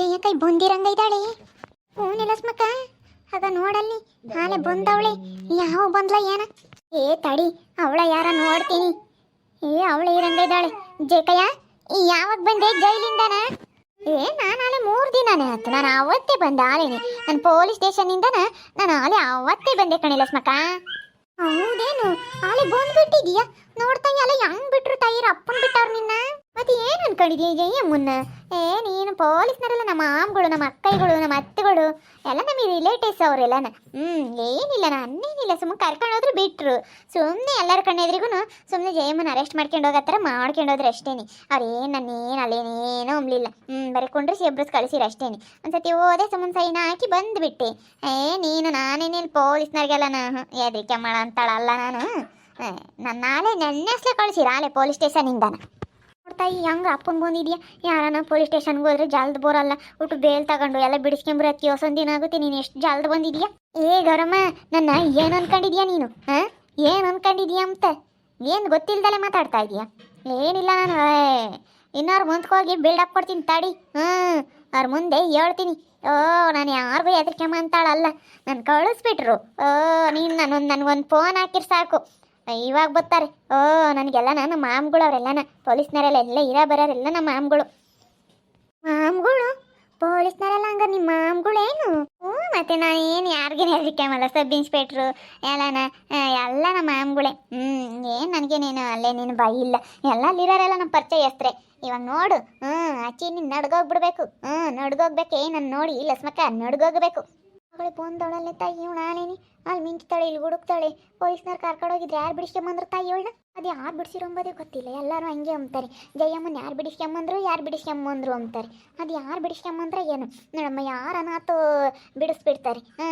ಜಯ ಕೈ ಬೊಂದಿರಂಗ ಇದ್ದಾಳೆ ಹೂನಿಲ್ಲ ಸ್ಮಕ್ಕ ಆಗ ನೋಡಲ್ಲಿ ಹಾಲೆ ಬಂದವಳೆ. ಯಾವ ಬಂದ್ಲ ಏನ? ಏ ತಡಿ, ಅವಳ ಯಾರ ನೋಡ್ತೀನಿ. ಏ, ಅವಳ ಇರಂಗ ಇದ್ದಾಳೆ ಜೇಕಯ್ಯ ಯಾವಾಗ ಬಂದೆ? ಜೈಲಿಂದನ? ಏ, ನಾನು ಆಲೆ ಮೂರು ದಿನನೇ ಆಯ್ತು. ನಾನು ಅವತ್ತೇ ಬಂದೆ ಆಲೇನೆ. ನಾನು ಪೊಲೀಸ್ ಸ್ಟೇಷನ್ನಿಂದನ? ನಾನು ಆಲೆ ಅವತ್ತೇ ಬಂದೆ ಕಣಿಲ್ಲ ಸ್ಮಕ್ಕ ಹೌದೇನು? ಆಲೆ ಬಂದ್ಬಿಟ್ಟಿದೀಯಾ ನೋಡ್ತಾ ಅಲ್ಲ ಹೆಂಗ್ ಬಿಟ್ರು ತಾಯಿರ ಅಪ್ಪನ್ ಬಿಟ್ಟವ್ರು ನಿನ್ನ? ಮತ್ತೆ ಏನ್ ಅನ್ಕೊಂಡಿದೀಯ ಜಯ್ಯ ಮುನ್ನ ಏ, ನೀನು ಪೊಲೀಸ್ನರೆಲ್ಲ ನಮ್ಮ ಮಾಮ್ಗಳು ನಮ್ಮ ಅಕ್ಕೈಗಳು, ನಮ್ಮ ಅತ್ತೆಗಳು. ಎಲ್ಲ ನಮಗೆ ರಿಲೇಟಿವ್ಸ್ ಅವರೆಲ್ಲನ? ಹ್ಮ್, ಏನಿಲ್ಲ, ನನ್ನೇನಿಲ್ಲ ಸುಮ್ಮನೆ ಕರ್ಕೊಂಡು ಹೋದ್ರೆ ಬಿಟ್ರು. ಸುಮ್ಮನೆ ಎಲ್ಲರ ಕಣ್ಣೆದ್ರಿಗೂ ಸುಮ್ಮನೆ ಜಯಮ್ಮನ ಅರೆಸ್ಟ್ ಮಾಡ್ಕೊಂಡು ಹೋಗತ್ತಾರ, ಮಾಡ್ಕೊಂಡು ಹೋದ್ರೆ ಅಷ್ಟೇನಿ ಅವ್ರು ಏನು ನನ್ನೇನು ಅಲ್ಲೇನೇನೋ ಅಂಬ್ಲಿಲ್ಲ ಹ್ಮ್ ಬರ್ಕೊಂಡ್ರೆ ಸಿಬ್ರಸ್ ಕಳಿಸಿರ ಅಷ್ಟೇನಿ ಒಂದ್ಸತಿ ಹೋದೆ, ಸುಮ್ಮನೆ ಸೈನ್ ಹಾಕಿ ಬಂದ್ಬಿಟ್ಟೆ. ಏ, ನೀನು ನಾನೇನೇನು ಪೊಲೀಸ್ನವ್ರಿಗೆಲ್ಲ ನಾನು ಹೆದರಿಕೆ ಮಾಡ ಅಂತಾಳಲ್ಲ ನಾನು. ನನ್ನ ನಾಳೆ ನೆನ್ನೆ ಕಳ್ಸಿ ನಾಳೆ ಆಲೆ ಪೊಲೀಸ್ ಸ್ಟೇಷನಿಂದನ ನೋಡ್ತಾಯಿ ಹೆಂಗೆ ಅಪ್ಪನ್ ಬಂದಿದ್ಯಾ? ಯಾರನ ಪೊಲೀಸ್ ಸ್ಟೇಷನ್ಗೆ ಹೋದ್ರೆ ಜಲ್ದ್ ಬರಲ್ಲ ಒಟ್ಟು ಬೇಲ್ ತಗೊಂಡು ಎಲ್ಲ ಬಿಡಿಸ್ಕೊಂಬಿರತ್ತಿ ಹೊಸ ದಿನ ಆಗುತ್ತೆ, ನೀನು ಎಷ್ಟು ಜಲ್ದ್ ಬಂದಿದ್ಯಾ? ಏ ಗೌರಮ್ಮ ನನ್ನ ಏನು ಅನ್ಕೊಂಡಿದ್ಯಾ ನೀನು, ಹಾ? ಏನು ಅನ್ಕೊಂಡಿದ್ಯಾ ಅಂತ? ಏನು ಗೊತ್ತಿಲ್ದಲೆ ಮಾತಾಡ್ತಾ ಇದೀಯಾ? ಏನಿಲ್ಲ ನಾನು ಇನ್ನೋರು ಮುಂದಕ್ಕೆ ಹೋಗಿ ಬಿಲ್ಡಪ್ ಕೊಡ್ತೀನಿ, ತಡಿ ಹ್ಞೂ ಅವ್ರ ಮುಂದೆ ಹೇಳ್ತೀನಿ. ಓ, ನಾನು ಯಾರಿಗೂ ಹೆದರ್ಕೆಮ್ಮ ಅಂತಾಳಲ್ಲ ನಾನು ಕಳಿಸ್ಬಿಟ್ರು. ಓ, ನೀನು ನಾನೊಂದು ನನಗೊಂದು ಫೋನ್ ಹಾಕಿರ್ ಸಾಕು. ಇವಾಗ ಬರ್ತಾರೆ. ಓ ನನಗೆಲ್ಲ ನಮ್ಮ ಮಾಮ್ಗಳು ಅವರೆಲ್ಲನ ಪೊಲೀಸ್ನವರೆಲ್ಲ ಎಲ್ಲ ಇರೋ ಬರೋರೆಲ್ಲ ನಮ್ಮ ಮಾಮ್ಗಳು. ಮಾಮ್ಗಳು? ಪೊಲೀಸ್ನವರೆಲ್ಲ ಹಂಗ ನಿಮ್ಮ ಮಾಮ್ಗಳೇನು? ಹ್ಞೂ, ಮತ್ತೆ ನಾನು ಏನು ಯಾರಿಗೇನು ಹೇಳಿಕೆ ಮಲ್ಲ ಸಬ್ ಇನ್ಸ್ಪೆಕ್ಟ್ರು, ಎಲ್ಲನ ಎಲ್ಲ ನಮ್ಮ ಮಾಮ್ಗಳೇ. ಹ್ಞೂ ಏನು ನನಗೇನೇನು, ಅಲ್ಲೇ ನೀನು ಇಲ್ಲ. ಎಲ್ಲ ಅಲ್ಲಿರೋರೆಲ್ಲ ನಮ್ಮ ಪರಿಚಯಸ್ತ್ರೆ ಇವಾಗ ನೋಡು. ಹ್ಞೂ, ಆಚೆ ನೀನು ನಡ್ಗೋಗ್ಬಿಡ್ಬೇಕು. ಹ್ಞೂ ನಡ್ಗೋಗ್ಬೇಕೇ ನಾನು ನೋಡಿ ಲಸ್ಮಕ್ಕ ನಡ್ಗೋಗ್ಬೇಕು. ಮಗಳು ಬಂದವಳಲ್ಲೇ ತಾಯಿ ಇವ್ ನಾನೇನಿ? ಅಲ್ಲಿ ಮಿಂಚ್ತಾಳೆ, ಇಲ್ಲಿ ಹುಡುಕ್ತಾಳೆ. ಪೊಲೀಸ್ನವ್ರು ಕರ್ಕೊಂಡು ಹೋಗಿದ್ರೆ ಯಾರು ಬಿಡಿಸ್ಕೊಂಬಂದ್ರು ತಾಯಿ ಇವಳನ್ನ ಅದು ಯಾರು ಬಿಡಿಸಿರೋಂಬೋದೇ ಗೊತ್ತಿಲ್ಲ. ಎಲ್ಲರೂ ಹಂಗೆ ಅಂತಾರೆ ಜಯಮ್ಮನ ಯಾರು ಬಿಡಿಸ್ಕೊಂಬಂದ್ರು ಯಾರು ಬಿಡಿಸ್ಕೊಂಬಂದ್ರು ಅಂತಾರೆ ಅದು ಯಾರು ಬಿಡಿಸ್ಕೊಂಬಂದ್ರೆ ಏನು? ನೋಡಮ್ಮ, ಯಾರು ಅನಾಥು ಬಿಡಿಸ್ಬಿಡ್ತಾರೆ. ಹ್ಞೂ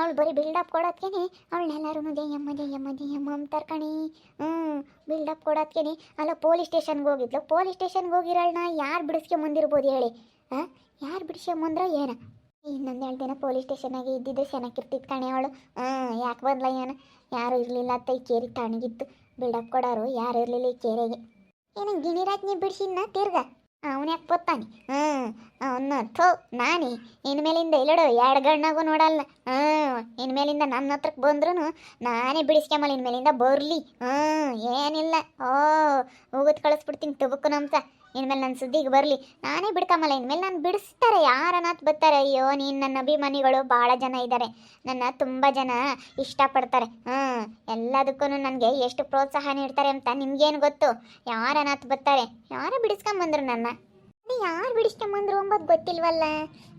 ಅವಳು ಬರೀ ಬಿಲ್ಡಪ್ ಕೊಡೋದ್ಕೇನೆ ಅವಳನ್ನೆಲ್ಲರೂ ಜಯಮ್ಮ ಜಯಮ್ಮ ಜಯಮ್ಮ ಅಂತಾರೆ ಕಣಿ. ಹ್ಞೂ ಬಿಲ್ಡಪ್ ಕೊಡೋದ್ಕೇನೆ. ಅಲ್ಲ, ಪೊಲೀಸ್ ಸ್ಟೇಷನ್ಗೆ ಹೋಗಿದ್ಲು. ಪೊಲೀಸ್ ಸ್ಟೇಷನ್ಗೆ ಹೋಗಿರೋಳನ್ನ ಯಾರು ಬಿಡಿಸ್ಕೊಂಬಂದಿರ್ಬೋದು ಹೇಳಿ? ಹಾಂ? ಯಾರು ಬಿಡಿಸ್ಕೊಂಬಂದ್ರೋ ಏನು? ಇನ್ನೊಂದು ಎರಡು ದಿನ ಪೊಲೀಸ್ ಸ್ಟೇಷನಾಗೆ ಇದ್ದಿದ್ದು ಚೆನ್ನಾಗಿರ್ತಿತ್ತು ಕಣೆ ಅವಳು. ಹಾಂ ಯಾಕೆ ಬಂದ್ಲ ಏನು? ಯಾರು ಇರಲಿಲ್ಲ ಅಂತ ಈ ಕೇರಿ ತಣ್ಣಗಿತ್ತು. ಬಿಲ್ಡಪ್ ಕೊಡೋರು, ಯಾರು ಇರಲಿಲ್ಲ ಈ ಕೇರಿಗೆ. ಏನು ಗಿಣಿರಾಜ್ ನೀ ಬಿಡಿಸಿದ್ನ ತಿರ್ಗ. ಅವನು ಯಾಕೆ ಬತ್ತಾನೆ? ಹ್ಞೂ ಅವನ್ನ ಥೋ, ನಾನೇ. ಇನ್ಮೇಲಿಂದ ಇಲ್ಲಡು, ಎರಡು ಗಣ್ಣಾಗೂ ನೋಡಲ್ಲ ಹ್ಞೂ ಇನ್ಮೇಲಿಂದ ನನ್ನ ಹತ್ರಕ್ಕೆ ಬಂದ್ರೂ ನಾನೇ ಬಿಡಿಸ್ಕೊಂಬಲ್ಲ, ಇನ್ಮೇಲಿಂದ ಬರಲಿ. ಹ್ಞೂ ಏನಿಲ್ಲ. ಓ ಹೋಗೋದು ಕಳಿಸ್ಬಿಡ್ತೀನಿ ತುಬುಕು ನಮ್ಸ ಇನ್ಮೇಲೆ ನನ್ನ ಸುದ್ದಿಗೆ ಬರಲಿ. ನಾನೇ ಬಿಡ್ಕಮ್ಮಲ್ಲ, ಇನ್ಮೇಲೆ ನಾನು ಬಿಡಿಸ್ತಾರೆ. ಯಾರನ್ನಾತ್ ಬರ್ತಾರೆ? ಅಯ್ಯೋ, ನೀನು ನನ್ನ ಅಭಿಮಾನಿಗಳು ಭಾಳ ಜನ ಇದ್ದಾರೆ ನನ್ನ ತುಂಬ ಜನ ಇಷ್ಟಪಡ್ತಾರೆ. ಹಾಂ ಎಲ್ಲದಕ್ಕೂ ನನಗೆ ಎಷ್ಟು ಪ್ರೋತ್ಸಾಹ ನೀಡ್ತಾರೆ ಅಂತ ನಿಮ್ಗೇನು ಗೊತ್ತು? ಯಾರನ್ನಾತ್ ಬರ್ತಾರೆ? ಯಾರು ಬಿಡಿಸ್ಕೊಂಬಂದ್ರು ನನ್ನ? ಯಾರು ಬಿಡಿಸ್ಕೊಂಬಂದ್ರು ಅಂಬೋದು ಗೊತ್ತಿಲ್ವಲ್ಲ?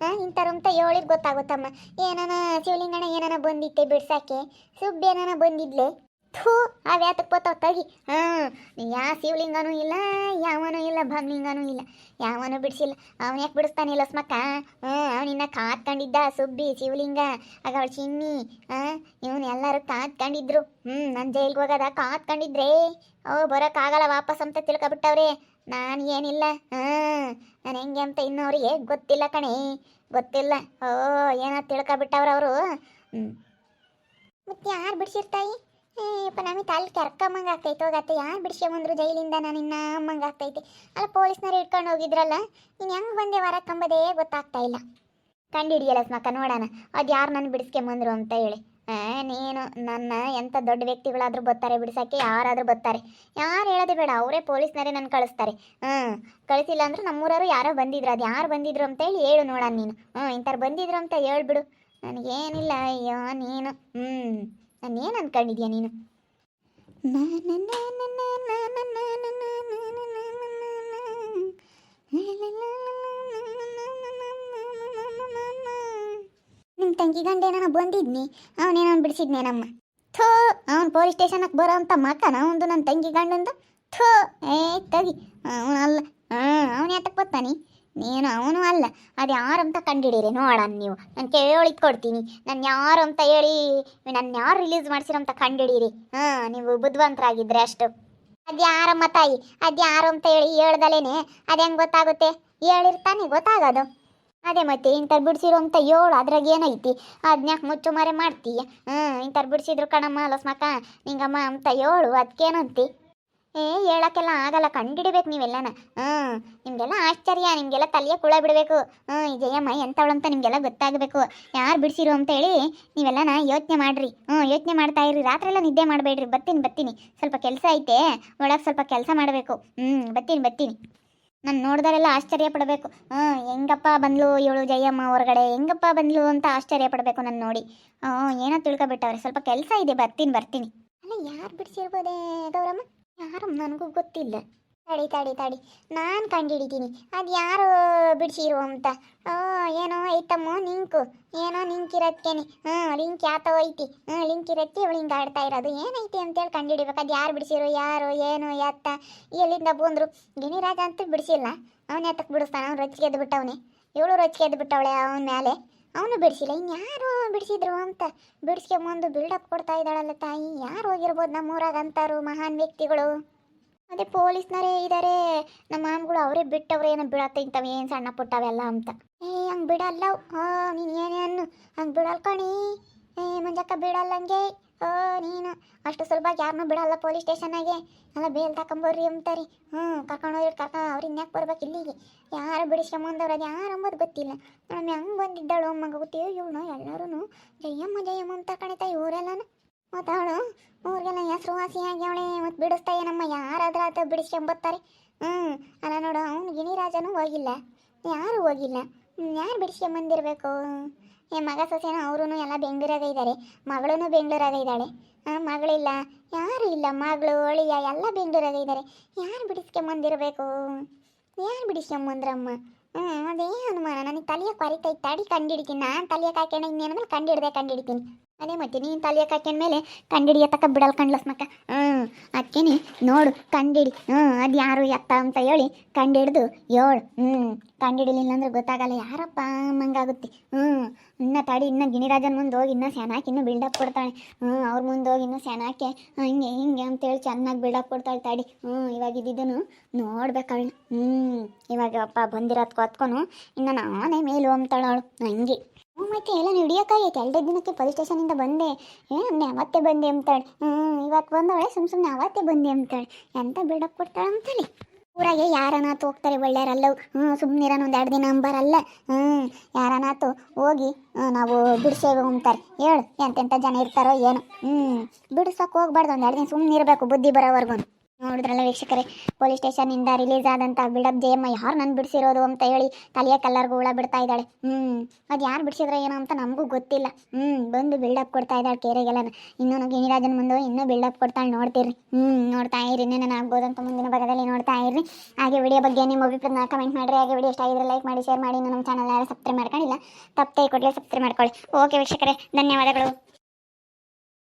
ಹಾಂ ಅಂತ ಹೇಳಿದ್ ಗೊತ್ತಾಗುತ್ತಮ್ಮ. ಏನಾನ, ಶಿವಲಿಂಗಣ್ಣ ಏನಾನ ಬಂದಿತ್ತೆ ಬಿಡ್ಸಕ್ಕೆ? ಸುಬ್ಬೇನಾನ ಬಂದಿದ್ಲೆ? ಥೂ ಅವ್ಯಾತಕ್ಕೆ ಬತ್ತಾವ ತಗಿ? ಹಾಂ, ಯಾ ಶಿವಲಿಂಗನೂ ಇಲ್ಲ, ಯಾವನೂ ಇಲ್ಲ, ಭಗ್ಲಿಂಗನೂ ಇಲ್ಲ. ಯಾವನೂ ಬಿಡಿಸಿಲ್ಲ. ಅವನು ಯಾಕೆ ಬಿಡಿಸ್ತಾನಿಲ್ಲ ಸ್ಮಕ್ಕ ಹ್ಞೂ ಅವನಿನ್ನ ಕಾತ್ಕೊಂಡಿದ್ದ ಸುಬ್ಬಿ, ಶಿವಲಿಂಗ, ಆಗ ಅವಳು ಚಿನ್ನಿ, ಹಾಂ, ಇವನು ಎಲ್ಲರೂ ಕಾತ್ಕೊಂಡಿದ್ರು ಹ್ಞೂ ನನ್ನ ಜೈಲ್ಗೆ ಹೋಗೋದ ಕಾತ್ಕೊಂಡಿದ್ರೆ ಓ ಬರೋಕ್ಕಾಗಲ್ಲ ವಾಪಸ್ ಅಂತ ತಿಳ್ಕೊಬಿಟ್ಟವ್ರೆ. ನಾನು ಏನಿಲ್ಲ, ಹಾಂ, ನಾನು ಹೆಂಗೆ ಅಂತ ಇನ್ನೂ ಗೊತ್ತಿಲ್ಲ ಕಣೆ. ಗೊತ್ತಿಲ್ಲ. ಓ, ಏನೋ ತಿಳ್ಕೊಬಿಟ್ಟವ್ರು ಅವರು. ಹ್ಞೂ ಮತ್ತೆ ಯಾರು ಬಿಡಿಸಿರ್ತಾಯಿ ಏಪ್ಪ ನಮಗೆ ಅಲ್ಲಿ ಕರ್ಕೊಂಬಂಗೆ ಆಗ್ತೈತೆ ಹೋಗತ್ತೆ ಯಾರು ಬಿಡಿಸ್ಕೊಂಬಂದ್ರು ಜೈಲಿಂದ ನಾನು ಇನ್ನ ಅಮ್ಮಂಗೆ ಆಗ್ತೈತೆ. ಅಲ್ಲ, ಪೊಲೀಸ್ನವ್ರು ಇಟ್ಕೊಂಡು ಹೋಗಿದ್ರಲ್ಲ ನೀನು ಹೆಂಗೆ ಬಂದೆ ಹೊರಕ್ಕಂಬದೇ ಗೊತ್ತಾಗ್ತಾ ಇಲ್ಲ. ಕಂಡಿಡಿಯಲ್ಲ ಸ್ಮಕ್ಕ, ನೋಡೋಣ. ಅದು ಯಾರು ನನ್ನ ಬಿಡಿಸ್ಕೊಂಬಂದ್ರು ಅಂತ ಹೇಳಿ. ನೀನು, ನನ್ನ ಎಂಥ ದೊಡ್ಡ ವ್ಯಕ್ತಿಗಳಾದರೂ ಬರ್ತಾರೆ, ಬಿಡಿಸೋಕ್ಕೆ ಯಾರಾದರೂ ಬರ್ತಾರೆ. ಯಾರು ಹೇಳೋದು ಬೇಡ, ಅವರೇ ಪೊಲೀಸ್ನವರೇ ನನ್ನ ಕಳಿಸ್ತಾರೆ. ಹ್ಞೂ ಕಳಿಸಿಲ್ಲ ಅಂದ್ರೆ ನಮ್ಮೂರವರು ಯಾರೋ ಬಂದಿದ್ರು. ಅದು ಯಾರು ಬಂದಿದ್ರು ಅಂತ ಹೇಳಿ ಹೇಳು ನೋಡೋಣ ನೀನು. ಹ್ಞೂ ಇಂಥವ್ರು ಬಂದಿದ್ರು ಅಂತ ಹೇಳ್ಬಿಡು. ನನಗೇನಿಲ್ಲ, ಅಯ್ಯೋ, ನೀನು. ಹ್ಞೂ ನಾನೇನು ಅನ್ಕೊಂಡಿದ್ಯಾ ನೀನು? ನಿಮ್ಮ ತಂಗಿ ಗಂಡ ಏನಾನ ಬಂದಿದ್ನಿ? ಅವನೇನೋ ಬಿಡಿಸಿದ್ನೇನಮ್ಮ ಥೋ, ಅವನು ಪೊಲೀಸ್ ಸ್ಟೇಷನ್ಗೆ ಬರೋ ಅಂತ ಮಕ್ಕನ ಅವನು ನನ್ನ ತಂಗಿ ಗಂಡಂದು? ಥೋ ಏ ತಗಿ, ಅವನಲ್ಲ. ಹಾಂ, ಅವನು ಯಾತಕ್ಕೆ ಬರ್ತಾನೆ ನೀನು ಅವನು ಅಲ್ಲ. ಅದು ಅಂತ ಕಂಡಿಡೀರಿ ನೋಡೋಣ ನೀವು. ನಾನು ಕೇಳಿದ್ ಕೊಡ್ತೀನಿ. ನಾನು ಯಾರು ಅಂತ ಹೇಳಿ ನನ್ನ ಯಾರು ರಿಲೀಸ್ ಮಾಡ್ಸಿರೋ ಅಂತ ಕಂಡಿಡೀರಿ. ಹಾಂ, ನೀವು ಬುದ್ಧಿವಂತರಾಗಿದ್ರೆ ಅಷ್ಟು. ಅದು ಯಾರಮ್ಮ ತಾಯಿ? ಅದು ಯಾರು ಅಂತ ಹೇಳಿ ಹೇಳ್ದಲೇನೆ. ಅದು ಹೆಂಗೆ ಗೊತ್ತಾಗುತ್ತೆ? ಹೇಳಿರ್ತಾನೆ, ಗೊತ್ತಾಗೋದು. ಅದೇ ಮತ್ತೆ ಇಂಥರ್ ಬಿಡಿಸಿರೋ ಅಂತ ಏಳು ಅದ್ರಾಗ ಏನೈತಿ? ಅದನ್ಯಾಕೆ ಮುಚ್ಚು ಮರೆ ಮಾಡ್ತೀಯ? ಹ್ಞೂ ಇಂಥರ್ ಬಿಡಿಸಿದ್ರು ಕಣಮ್ಮ ಲಸ್ಮಕ್ಕ ನಿಂಗಮ್ಮ ಅಂತ ಏಳು ಅದಕ್ಕೇನಂತಿ ಏ, ಹೇಳಕ್ಕೆಲ್ಲ ಆಗಲ್ಲ, ಕಂಡಿಡಿಬೇಕು ನೀವೆಲ್ಲನ? ಹ್ಞೂ ನಿಮಗೆಲ್ಲ ಆಶ್ಚರ್ಯ, ನಿಮಗೆಲ್ಲ ತಲೆಯ ಕುಳ ಬಿಡಬೇಕು. ಹ್ಞೂ ಜಯಮ್ಮ ಎಂಥವಳು ಅಂತ ನಿಮಗೆಲ್ಲ ಗೊತ್ತಾಗಬೇಕು. ಯಾರು ಬಿಡಿಸಿರು ಅಂತೇಳಿ ನೀವೆಲ್ಲನ ಯೋಚನೆ ಮಾಡ್ರಿ. ಹ್ಞೂ, ಯೋಚನೆ ಮಾಡ್ತಾ ಇರ್ರಿ. ರಾತ್ರೆಲ್ಲ ನಿದ್ದೆ ಮಾಡಬೇಡ್ರಿ. ಬರ್ತೀನಿ ಬರ್ತೀನಿ. ಸ್ವಲ್ಪ ಕೆಲಸ ಐತೆ, ಒಳಗೆ ಸ್ವಲ್ಪ ಕೆಲಸ ಮಾಡಬೇಕು. ಹ್ಞೂ, ಬರ್ತೀನಿ ಬರ್ತೀನಿ. ನಾನು ನೋಡಿದಾರೆಲ್ಲ ಆಶ್ಚರ್ಯ ಪಡಬೇಕು. ಹ್ಞೂ, ಹೆಂಗಪ್ಪ ಬಂದ್ಲು ಇವಳು ಜಯಮ್ಮ ಹೊರಗಡೆ? ಹೆಂಗಪ್ಪ ಬಂದ್ಲು ಅಂತ ಆಶ್ಚರ್ಯ ಪಡಬೇಕು ನಾನು ನೋಡಿ. ಹ್ಞೂ, ಏನೋ ತಿಳ್ಕೊಬಿಟ್ಟವ್ರೆ. ಸ್ವಲ್ಪ ಕೆಲಸ ಇದೆ, ಬರ್ತೀನಿ ಬರ್ತೀನಿ. ಅಲ್ಲ, ಯಾರು ಬಿಡಿಸಿರ್ಬೋದೇ, ಗೌರಮ್ಮ? ಯಾರು? ನನಗೂ ಗೊತ್ತಿಲ್ಲ. ತಡಿ ತಡಿ ತಡಿ. ನಾನು ಕಂಡುಹಿಡಿತೀನಿ ಅದು ಯಾರು ಬಿಡಿಸಿರು ಅಂತ. ಏನೋ ಐತಮ್ಮ ನಿಂಕು. ಏನೋ ಲಿಂಕ್ ಇರತ್ತೇನೆ ಹ್ಞೂ ಲಿಂಕ್ ಯಾತೋ ಐತಿ. ಹ್ಞೂ ಲಿಂಕ್ ಇರತ್ತಿ ಇವಳು ಹಿಂಗೆ ಆಡ್ತಾ ಇರೋದು. ಏನೈತಿ ಅಂತೇಳಿ ಕಂಡುಹಿಡಿಬೇಕು ಅದು ಯಾರು ಬಿಡಿಸಿರು ಯಾರು, ಏನು ಎತ್ತ ಎಲ್ಲಿಂದ ಬಂದರು? ಗಿಣಿರಾಜ ಅಂತೂ ಬಿಡಿಸಿಲ್ಲ. ಅವನೇ ಎತ್ತಕ್ಕೆ ಬಿಡಿಸ್ತಾನ. ಅವ್ನು ರೊಚ್ಚಿಗೆದ್ದು ಬಿಟ್ಟವನೆ ಇವಳು ರೊಚ್ಚಿಗೆದ್ದು ಬಿಟ್ಟವಳೆ ಅವನ ಮೇಲೆ ಅವನು ಬಿಡಿಸಿಲ್ಲ ಇನ್ಯಾರು ಬಿಡಿಸಿದ್ರು ಅಂತ ಬಿಡಿಸ್ಕೊಂಬಂದು ಬಿಲ್ಡಪ್ ಕೊಡ್ತಾ ಇದ್ದಾಳಲ್ಲ ತಾಯಿ. ಯಾರು ಹೋಗಿರ್ಬೋದು ನಮ್ಮೂರಾಗ ಅಂತಾರು ಮಹಾನ್ ವ್ಯಕ್ತಿಗಳು. ಅದೇ ಪೊಲೀಸ್ನರೇ ಇದ್ದಾರೆ ನಮ್ಮ ಮಾಮ್ಗಳು ಅವರೇ ಬಿಟ್ಟವ್ರು, ಏನೋ ಬಿಡತ್ತೆ ಇಂಥವು ಏನು ಸಣ್ಣ ಪುಟ್ಟವೆಲ್ಲ ಅಂತ. ಏ, ಹಂಗೆ ಬಿಡಲ್ಲ. ಹಾಂ ನೀನು ಏನೇ ಅನ್ನು? ಹಂಗೆ ಬಿಡಲ್ಕಣಿ ಏ, ಮಂಜಕ್ಕ, ಬಿಡಲ್ಲ ಹಂಗೆ. ನೀನು. ಅಷ್ಟು ಸುಲಭ ಯಾರನ್ನೂ ಬಿಡಲ್ಲ ಪೊಲೀಸ್ ಸ್ಟೇಷನ್ನಾಗೆ ಎಲ್ಲ ಬೇಲ್ ತಕೊಂಬರ್ರಿ ಅಂತಾರೆ ಹ್ಞೂ, ಕರ್ಕೊಂಡು ಹೋಗಿ ಕರ್ಕೊಂಡು ಅವ್ರು ಇನ್ಯಾಕೆ ಬರ್ಬೇಕು ಇಲ್ಲಿಗೆ. ಯಾರು ಬಿಡಿಸ್ಕೊಂಬಂದವ್ರು ಅದು ಯಾರು ಅಂಬೋದು ಗೊತ್ತಿಲ್ಲ. ನಮ್ಮ ಹೆಂಗೆ ಬಂದಿದ್ದಾಳು ಅಮ್ಮಗ ಗೊತ್ತೀವಿ ಇವಳು ಎಲ್ಲರೂ ಜಯಮ್ಮ ಜಯಮ್ಮ ಅಂತ ಕಣಿತ ಇವರೆಲ್ಲನ ಮತ್ತು ಅವಳು ಊರಿಗೆಲ್ಲ ಹೆಸರು ವಾಸಿ ಅವಳೆ ಮತ್ತು ಬಿಡಿಸ್ತಾ ಏನಮ್ಮ ಯಾರಾದ್ರೂ ಆತ ಬಿಡಿಸ್ಕೊಂಬತ್ತಾರೆ ಹ್ಞೂ. ಅಲ್ಲ, ನೋಡು, ಅವ್ನು ಗಿಣಿರಾಜನೂ ಹೋಗಿಲ್ಲ. ಯಾರು ಹೋಗಿಲ್ಲ. ಯಾರು ಬಿಡಿಸ್ಕೊಂಬಂದಿರಬೇಕು ಏ ಮಗ ಸೊಸೆನೂ ಅವರು ಎಲ್ಲ ಬೆಂಗಳೂರಾಗ ಇದ್ದಾರೆ ಮಗಳೂ ಬೆಂಗಳೂರಾಗ ಇದ್ದಾಳೆ. ಮಗಳಿಲ್ಲ. ಯಾರು ಇಲ್ಲ. ಮಗಳು, ಅಳಿಯ ಎಲ್ಲ ಬೆಂಗಳೂರಾಗ ಇದ್ದಾರೆ ಯಾರು ಬಿಡಿಸ್ಕೊಂಬಂದಿರಬೇಕು? ಯಾರು ಬಿಡಿಸ್ಕೊಂಬಂದ್ರಮ್ಮ? ಹ್ಞೂ ಅದೇ ಅನುಮಾನ ನನಗೆ ತಲೆಯ ಕೊರಿತೈ ತಡಿ ಕಂಡಿಡ್ತೀನಿ ನಾನು. ತಲೆಯ ಕಾಯ್ಕೊಂಡ ಇನ್ನೇನಂದ್ರೆ ಕಂಡಿಡ್ದೆ ಕಂಡಿಡ್ತೀನಿ. ಅದೇ ಮತ್ತೆ ನೀನು ತಲೆಯ ಕಾಯ್ಕೊಂಡ ಮೇಲೆ ಕಂಡಿಡಿಯ ತಕ್ಕ ಬಿಡಲ್ ಕಂಡ್ಲಸ್ಮಕ್ಕ ಹ್ಞೂ ಅದಕ್ಕೇನೆ ನೋಡು, ಕಂಡಿಡಿ. ಹ್ಞೂ ಅದು ಯಾರು ಎತ್ತ ಅಂತ ಹೇಳಿ ಕಂಡಿಡ್ದು ಏಳು ಹ್ಞೂ ಕಂಡಿಡಿಲಿಲ್ಲ ಅಂದ್ರೆ ಗೊತ್ತಾಗಲ್ಲ ಯಾರಪ್ಪ ಮಂಗಾಗುತ್ತೆ ಹ್ಞೂ ಇನ್ನ ತಡಿ, ಇನ್ನ ಗಿಣಿರಾಜನ ಮುಂದೆ ಹೋಗಿ ಇನ್ನೂ ಸೆನಾಕಿ ಇನ್ನೂ ಬಿಲ್ಡಪ್ ಕೊಡ್ತಾಳೆ. ಹ್ಞೂ ಅವ್ರ ಮುಂದೆ ಹೋಗಿ ಇನ್ನೂ ಸ್ಯಾನಾಕೆ ಹಿಂಗೆ ಹಿಂಗೆ ಅಂತೇಳಿ ಚೆನ್ನಾಗಿ ಬಿಲ್ಡಪ್ ಕೊಡ್ತಾಳೆ ತಡಿ. ಹ್ಞೂ ಇವಾಗ ಇದ್ದಿದ್ದನು ನೋಡ್ಬೇಕವಳು ಹ್ಞೂ ಇವಾಗ ಅಪ್ಪ ಬಂದಿರೋದ್ಕೊ ಹೊತ್ಕೊನು ಇನ್ನು ನಾನೇ ಮೇಲೆ ಅಂತಾಳು ಅವಳು ಹಂಗೆ. ಹ್ಞೂ ಮತ್ತೆ ಎಲ್ಲ ಹಿಡಿಯೋಕ್ಕಾಗೈತೆ ಎರಡೇ ದಿನಕ್ಕೆ ಪೊಲೀಸ್ ಸ್ಟೇಷನಿಂದ ಬಂದೆ. ಏನು ಅವತ್ತೇ ಬಂದೆ ಅಂತಾಳೆ. ಹ್ಞೂ, ಇವತ್ತು ಬಂದವಳೆ ಸುಮ್ಮ ಸುಮ್ಮನೆ ಅವತ್ತೇ ಬಂದೆ ಅಂತಾಳೆ. ಎಂತ ಬಿಡಕ್ಕೆ ಕೊಡ್ತಾಳೆ ಅಂತೇಳಿ. ಊರಾಗೆ ಯಾರನಾತು ಹೋಗ್ತಾರೆ ಒಳ್ಳೆಯರಲ್ಲ ಹ್ಞೂ ಸುಮ್ಮನಿರೋನು ಒಂದು ಎರಡು ದಿನ ಅಂಬಾರಲ್ಲ. ಹ್ಞೂ, ಯಾರನಾತು ಹೋಗಿ ನಾವು ಬಿಡಿಸೇವೆ ಅಂತಾರೆ. ಹೇಳು ಎಂತೆಂಥ ಜನ ಇರ್ತಾರೋ ಏನು. ಹ್ಞೂ, ಬಿಡಿಸೋಕೆ ಹೋಗ್ಬಾರ್ದು. ಒಂದು ಎರಡು ದಿನ ಸುಮ್ಮನೆ ಇರಬೇಕು, ಬುದ್ಧಿ ಬರೋವರೆಗೂ ನೋಡಿದ್ರಲ್ಲ ವೀಕ್ಷಕರೇ, ಪೊಲೀಸ್ ಸ್ಟೇಷನಿಂದ ರಿಲೀಸ್ ಆದಂಥ ಬಿಡಪ್ ಜಯಮ್ಮ ಯಾರು ನನ್ನ ಬಿಡಿಸಿರೋದು ಅಂತ ಹೇಳಿ ತಲೆಯ ಕಲ್ಲರ್ಗೂ ಹುಳ ಬಿಡ್ತಾ ಇದ್ದಾಳೆ. ಹ್ಮ್, ಅದು ಯಾರು ಬಿಡಿಸಿದ್ರೆ ಏನೋ ಅಂತ ನಮಗೂ ಗೊತ್ತಿಲ್ಲ. ಹ್ಮ್, ಬಂದು ಬಿಲ್ಡಪ್ ಕೊಡ್ತಾ ಇದ್ದಾಳೆ ಕೇರೆಗೆಲ್ಲ ಇನ್ನೂ ಗಿಣಿರಾಜನ ಮುಂದೆ ಇನ್ನೂ ಬಿಲ್ಡಪ್ ಕೊಡ್ತಾಳೆ ನೋಡ್ತೀರಿ ಹ್ಮ್, ನೋಡ್ತಾ ಇರಿ ನಾನು ಆಗ್ಬೋದು ಅಂತ ಮುಂದಿನ ಭಾಗದಲ್ಲಿ ನೋಡ್ತಾ ಇರಿ ಹಾಗೆ ವಿಡಿಯೋ ಬಗ್ಗೆ ನಿಮ್ಮ ಅಭಿಪ್ರಾಯ ಕಮೆಂಟ್ ಮಾಡ್ರಿ. ಹಾಗೆ ವಿಡಿಯೋ ಇಷ್ಟ ಆಗಿದ್ರೆ ಲೈಕ್ ಮಾಡಿ ಶೇರ್ ಮಾಡಿ. ನಮ್ಮ ಚಾನಲ್ ಯಾರು ಸಬ್ಸ್ಕ್ರೈಬ್ ಮಾಡ್ಕೊಂಡಿಲ್ಲ ತಪ್ಪೇ ಕೊಡಲಿ ಸಬ್ಸ್ಕ್ರೈಬ್ ಮಾಡ್ಕೊಳ್ಳಿ. ಓಕೆ ವೀಕ್ಷಕರೇ, ಧನ್ಯವಾದಗಳು.